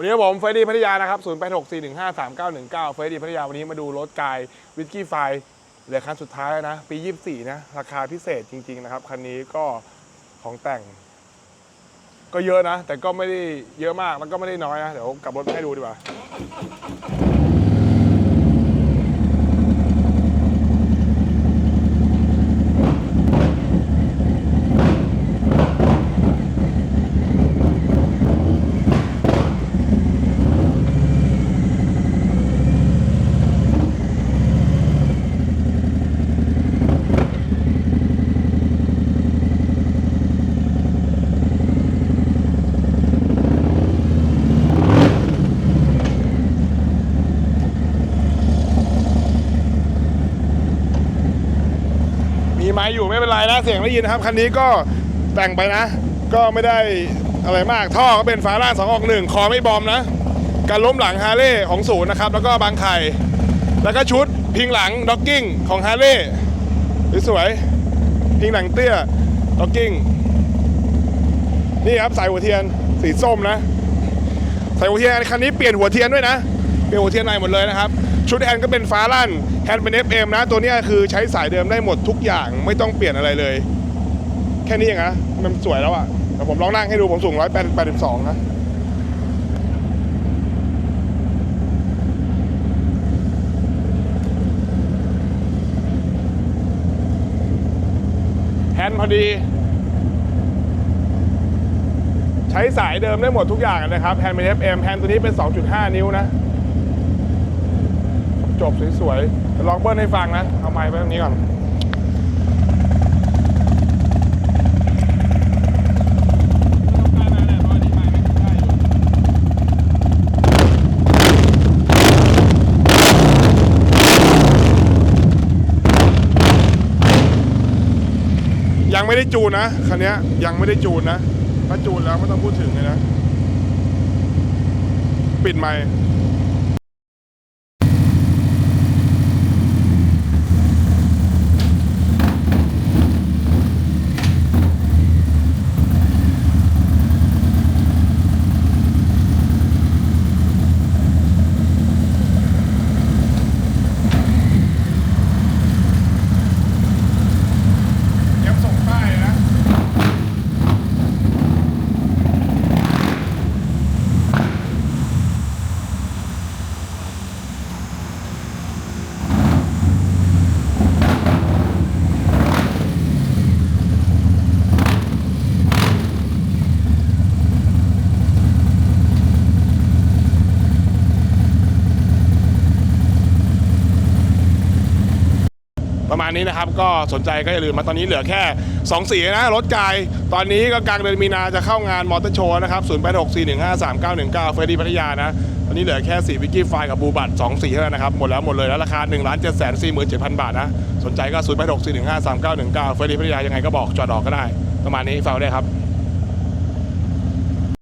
วันนี้ผมเฟรดดี้พัทยานะครับ0 8 6 4 1 5 3 9 1 9เฟรดดี้พัทยาวันนี้มาดูรถกายวิสกี้ไฟเหลือคันสุดท้ายนะ ปี 24 นะ ราคาพิเศษจริง ๆ นะครับ คันนี้ก็ของแต่ง ก็เยอะนะ แต่ก็ไม่ได้เยอะมากแล้วก็ไม่ได้น้อยนะ เดี๋ยวกลับรถให้ดูดีกว่า มีไม้อยู่ไม่เป็นไรนะเสียงได้ยินนะครับคันนี้ก็แต่งไปนะ ก็ไม่ได้อะไรมากท่อก็เป็นฟ้าล่างสองออกหนึ่งคอไม่บอมนะการล้มหลังฮาร์เลย์ของศูนย์นะครับแล้วก็บางไข่แล้วก็ชุดพิงหลังด็อกกิ้งของฮาร์เลย์สวยๆพิงหลังเตี้ยด็อกกิ้งนี่ครับสายหัวเทียนสีส้มนะใส่หัวเทียนคันนี้เปลี่ยนหัวเทียนด้วยนะ เปลี่ยนหัวเทียนใหม่หมดเลยนะครับ ชุดแฮนด์ก็เป็นฟ้าลั่นแฮนด์เป็น FM นะ ตัวนี้คือใช้สายเดิมได้หมดทุกอย่างไม่ต้องเปลี่ยนอะไรเลย แค่นี้เองนะมันสวยแล้วอะแต่ผมลองนั่งให้ดูผมสูง 182 นะแฮนด์พอดี ใช้สายเดิมได้หมดทุกอย่างนะครับแฮนด์เป็น FM แฮนด์ตัวนี้เป็น 2.5 นิ้วนะ จบสวยๆลองเบิ้ลให้ฟังนะ เอาไมค์ไปตรงนี้ก่อนยังไม่ได้จูนนะคันนี้ยยังไม่ได้จูนนะถ้าจูนแล้วไม่ต้องพูดถึงเลยนะ ปิดไมค์ ณนี้นะครับ ก็สนใจก็อย่าลืมมาตอนนี้เหลือแค่2สีนะรถกาย ตอนนี้ก็กลางเดือนมีนาจะเข้างานมอเตอร์โชว์นะครับ0 8 6 4 1 5 3 9 1 9เฟรดี้พัทยานะตอนนี้เหลือแค่สีวิกกี้ไฟกับบูบัต2สีเท่านั้นนะครับหมดแล้วหมดเลยแล้วราคา1 7 4 7 0 0 0บาทนะสนใจก็0 8 6 4 1 5 3 9 1 9เฟรดดี้พัทยายังไงก็บอกจอดออกก็ได้ ประมาณนี้ฝากไว้ด้วยครับ